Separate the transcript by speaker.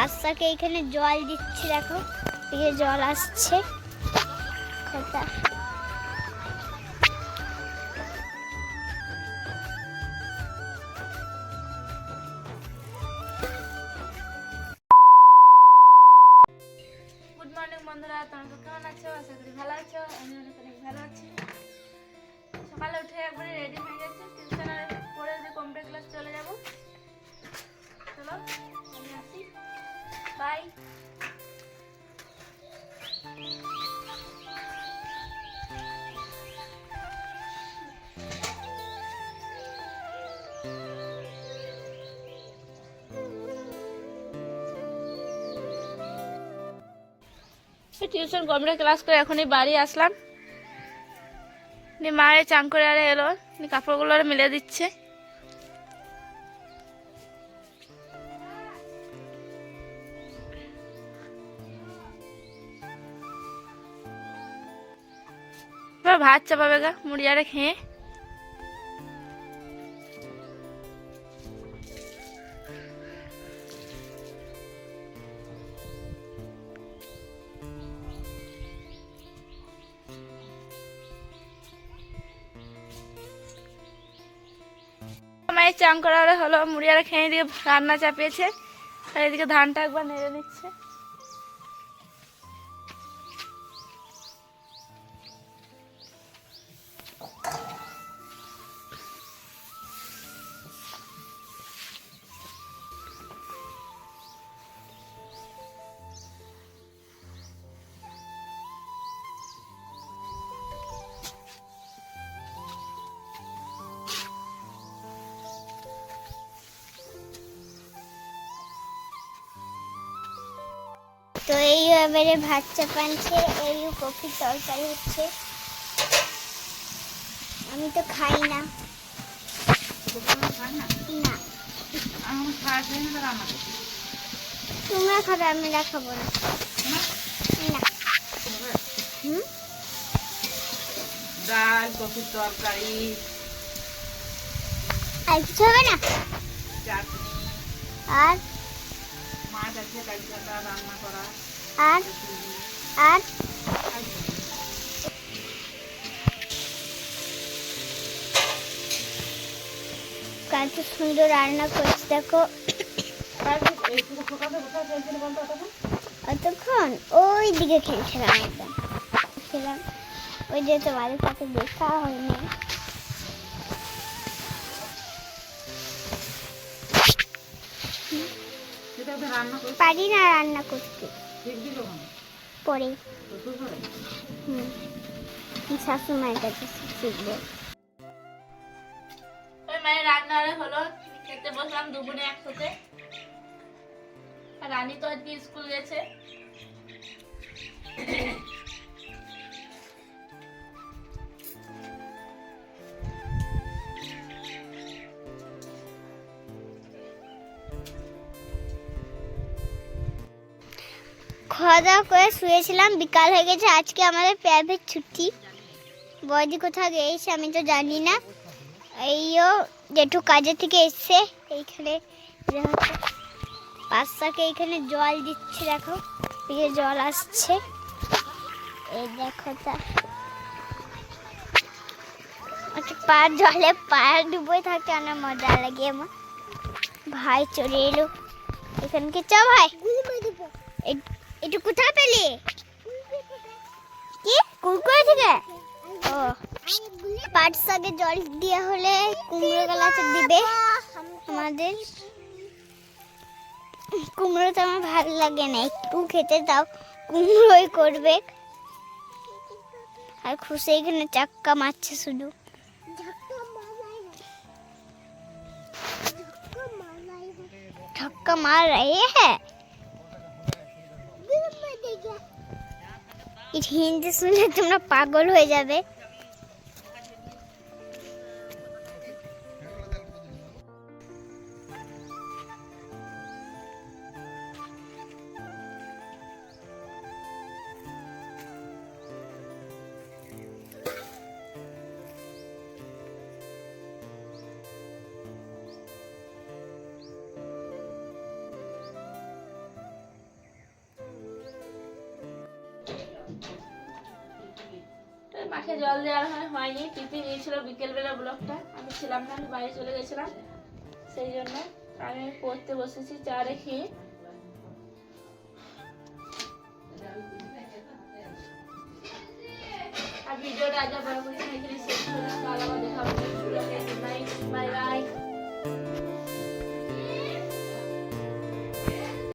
Speaker 1: বাচ্চাকে এখানে জল দিচ্ছে, দেখো। এদিকে জল আসছে।
Speaker 2: আছো? আশা করি ভালো ভালো আছি। সকালে উঠে একবারে রেডি হয়ে গেছি। টিউশনে পড়ে যে কম্পিউটার ক্লাস চলে যাব। চলো, আমি আসি। বাই টিউশন কম্পিউটার ক্লাস করে এখনই বাড়ি আসলাম। দিয়ে মায়ের চান করে আরে এলো কাপড়গুলো মিলে দিচ্ছে। এবার ভাত চাপাবে গা মুড়ি আরে খেয়ে। মায়ের চান করা হলে হলো মুড়ি আর খেয়ে দিয়ে রান্না চাপিয়েছে, আর এদিকে ধানটা একবার নেড়ে নিচ্ছে।
Speaker 1: তো এই এবারে ভাত চাপানছে এই কফির তরকারি হচ্ছে। আমি তো খাই না। না। তোমরা খাবে আমরা খাব না।
Speaker 3: ডাল কফির তরকারি।
Speaker 1: আর কিছু হবে না? আর আর? আর? কত সুন্দর রান্না করছি, দেখো। অতক্ষণ ওই দিকে খেলছিলাম ওই যে তোমাদের সাথে দেখা হয়নি।
Speaker 3: রান্না করে
Speaker 1: পারি না রান্না করতে। পরে। হুম। শাশুমায়ের কাছে শিখব
Speaker 2: ওই মায়ের রান্না হলো খেতে বসলাম দুপুরে একসাথে। আর রানী তো আজকে স্কুল গেছে।
Speaker 1: খাওয়া দাওয়া করে শুয়েছিলাম বিকাল হয়ে গেছে আজকে আমাদের প্রাইভেট ছুটি। বৌদি কোথাও গিয়েছে আমি তো জানি না। এইও জেঠু কাজের থেকে এসছে এইখানে বাচ্চাকে এইখানে জল দিচ্ছে দেখো এদিকে জল আসছে। এই দেখো তা। পা জলে পা ডুবে থাকে অনেক মজা লাগে আমার। ভাই চলে এলো। এখানকে চ ভাই? এ- এটা কোথায় পেলি? কি? কুকুর থেকে? ও। পাট শাকে জল দেওয়া হলে কুমড়ো গালাতে দিবে আমাদের। কুমড়ো তো আমার ভালো লাগে না, একটু খেতে দাও, কুমড়োই করবে। আর খুশি এখানে চাক্কা মারছে শুধু। ধাক্কা মার রে হ্যাঁ। হিন্দি শুনলে তোমরা পাগল হয়ে যাবে।
Speaker 2: আজকে জল দেওয়ার হয়নি। টিপি দিয়েছিল বিকেলবেলা ব্লগটা আমি ছিলাম না, আমি বাইরে চলে গেছিলাম। সেই জন্য আমি পড়তে বসেছি, চা রেখে। আর ভিডিওটা আজ বড় করছি এখানে শেষ দেখা বাই বাই